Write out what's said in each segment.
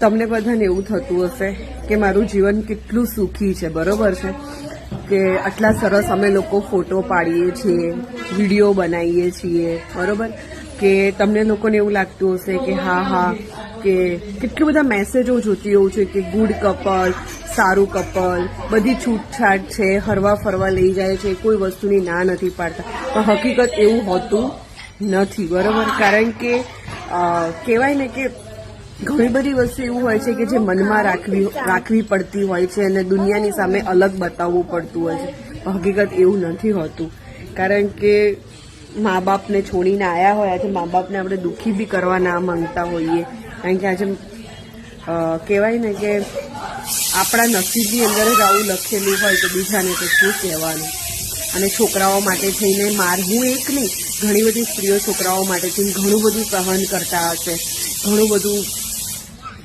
તમને બધાને એવું થતું હશે કે મારું જીવન કેટલું સુખી છે, બરોબર છે? કે આટલા સરસ અમે લોકો ફોટો પાડીએ છીએ, વીડિયો બનાવીએ છીએ, બરોબર? કે તમને લોકોને એવું લાગતું હશે કે હા હા, કે કેટલા બધા મેસેજો જોતી હોઉં છું, કે ગુડ કપલ સારું કપલ બધી છૂટછાટ છે, હરવા ફરવા લઈ જાય છે, કોઈ વસ્તુની ના નથી પાડતા. પણ હકીકત એવું હોતું નથી, બરોબર? કારણ કે કહેવાય ને કે ઘણી બધી વસ્તુ એવું હોય છે કે જે મનમાં રાખવી રાખવી પડતી હોય છે અને દુનિયાની સામે અલગ બતાવવું પડતું હોય છે. હકીકત એવું નથી હોતું. કારણ કે મા બાપને છોડીને આવ્યા હોય, આજે મા બાપને આપણે દુઃખી બી કરવા ના માંગતા હોઈએ. કારણ કે આજે કહેવાય ને કે આપણા નસીબની અંદર જ આવું લખેલું હોય તો બીજાને તો શું કહેવાનું? અને છોકરાઓ માટે થઈને માર, હું એક નહીં, ઘણી બધી સ્ત્રીઓ છોકરાઓ માટે થઈને ઘણું બધું સહન કરતા હશે. ઘણું બધું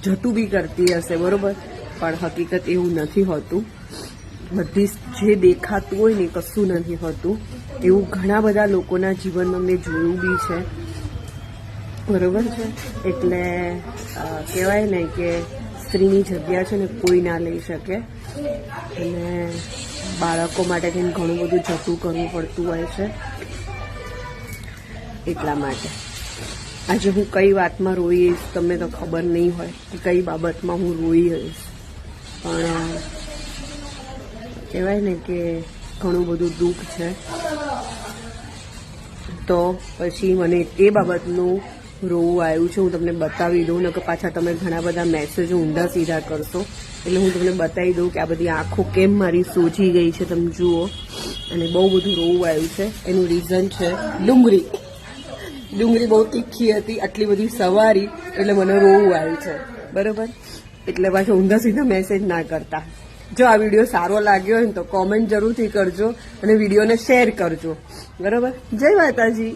જતું બી કરતી હશે, બરોબર? પણ હકીકત એવું નથી હોતું. બધી જે દેખાતું હોય ને કશું નથી હોતું. એવું ઘણા બધા લોકોના જીવનમાં મેં જોયું બી છે. બરોબર છે? એટલે કહેવાય ને કે સ્ત્રીની જગ્યા છે ને કોઈ ના લઈ શકે. અને બાળકો માટે થઈને ઘણું બધું જતું કરવું પડતું હોય છે. એટલા માટે. આજે હું કઈ વાતમાં રોઈશ તમને તો ખબર નહીં હોય કે કઈ બાબતમાં હું રોઈ હઈશ પણ કહેવાય ને કે ઘણું બધું દુઃખ છે. તો પછી મને એ બાબતનું રોવું આવ્યું છે, હું તમને બતાવી દઉં ને કે પાછા તમે ઘણા બધા મેસેજો ઊંધા સીધા કરશો. એટલે હું તમને બતાવી દઉં કે આ બધી આંખો કેમ મારી સોજી ગઈ છે, તમે જુઓ. અને બહુ બધું રોવું આવ્યું છે. એનું રીઝન છે ડુંગળી. ડુંગળી બહુ તીખી હતી, આટલી બધી સવારી, એટલે મને રોવું આવ્યું છે. બરોબર? એટલે પાછો ઊંધા સીધા મેસેજ ના કરતા. જો આ વીડિયો સારો લાગ્યો હોય તો કોમેન્ટ જરૂરથી કરજો અને વિડીયોને શેર કરજો. બરોબર? જય માતાજી.